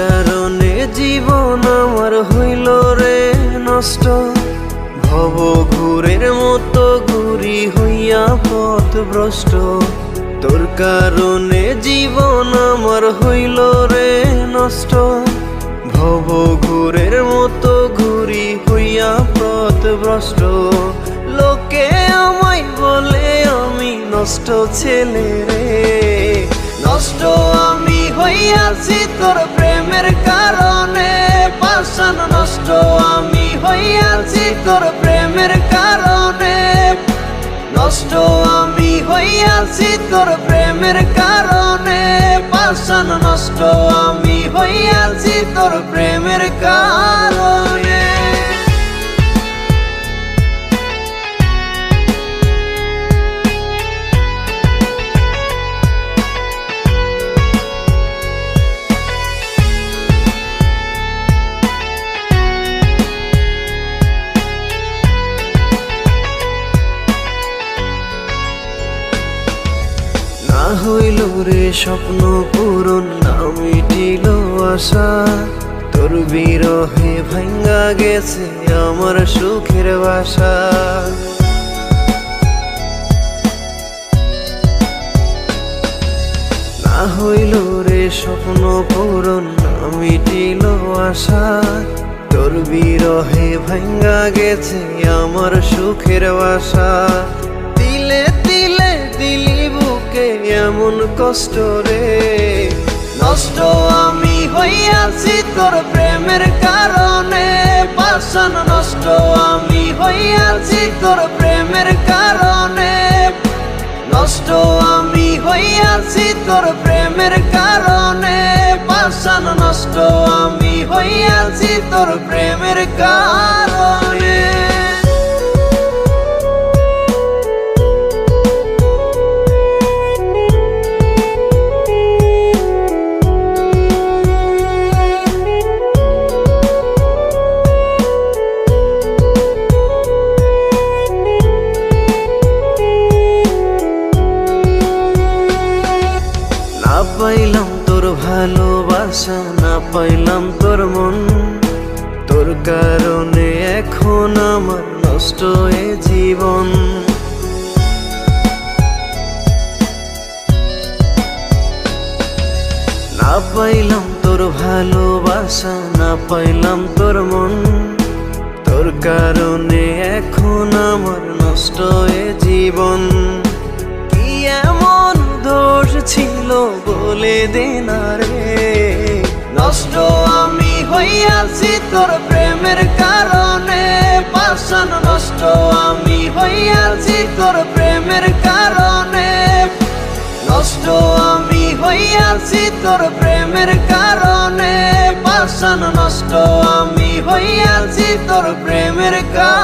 কারণে জীবন আমার হইল রে নষ্ট। ভব ঘুরের মতো ঘুরি হইয়া পথ ভ্রষ্ট তোর কারণে জীবন আমার হইল রে নষ্ট। ভব ঘুরের মতো ঘুরি হইয়া পথ ভ্রষ্ট লোকে আমায় বলে, আমি নষ্ট ছেলে রে। নষ্ট আমি নষ্ট আমি হইয়াছি তোর প্রেমের কারণে। পাশান নষ্ট আমি হইয়াছি তোর প্রেমের কারণে। রে, স্বপ্ন পূরণ না মিটিল আশা। তোর বিরহে ভাঙ্গা গেছে আমার সুখের বাসা। না হইল রে, স্বপ্ন পূরণ না মিটিল আশা। তোর বিরহে ভাঙ্গা গেছে আমার সুখের বাসা। বুকে এমন কষ্ট রে। নষ্ট আমি হইয়াছি তোর প্রেমের কারণে। পাশান নষ্ট আমি হইয়াছি তোর প্রেমের কারণে। নষ্ট আমি হইয়াছি তোর প্রেমের কারণে। পাশান নষ্ট আমি হইয়াছি তোর প্রেমের কারণে। পাইলাম তোর ভালোবাসা, না পাইলাম তোর মন। তোর কারণে এখন আমার নষ্ট এ জীবন। না পাইলাম তোর ভালোবাসা, না পাইলাম তোর মন। তোর কারণে এখন আমার নষ্ট এ জীবন। ছিল বলে দে না রে। নষ্ট আমি হইয়াছি তোর প্রেমের কারণে। পাশান নষ্ট আমি হইয়াছি তোর প্রেমের কারণে। নষ্ট আমি হইয়াছি তোর প্রেমের কারণে। পাশান নষ্ট আমি হইয়াছি তোর প্রেমের কারণে।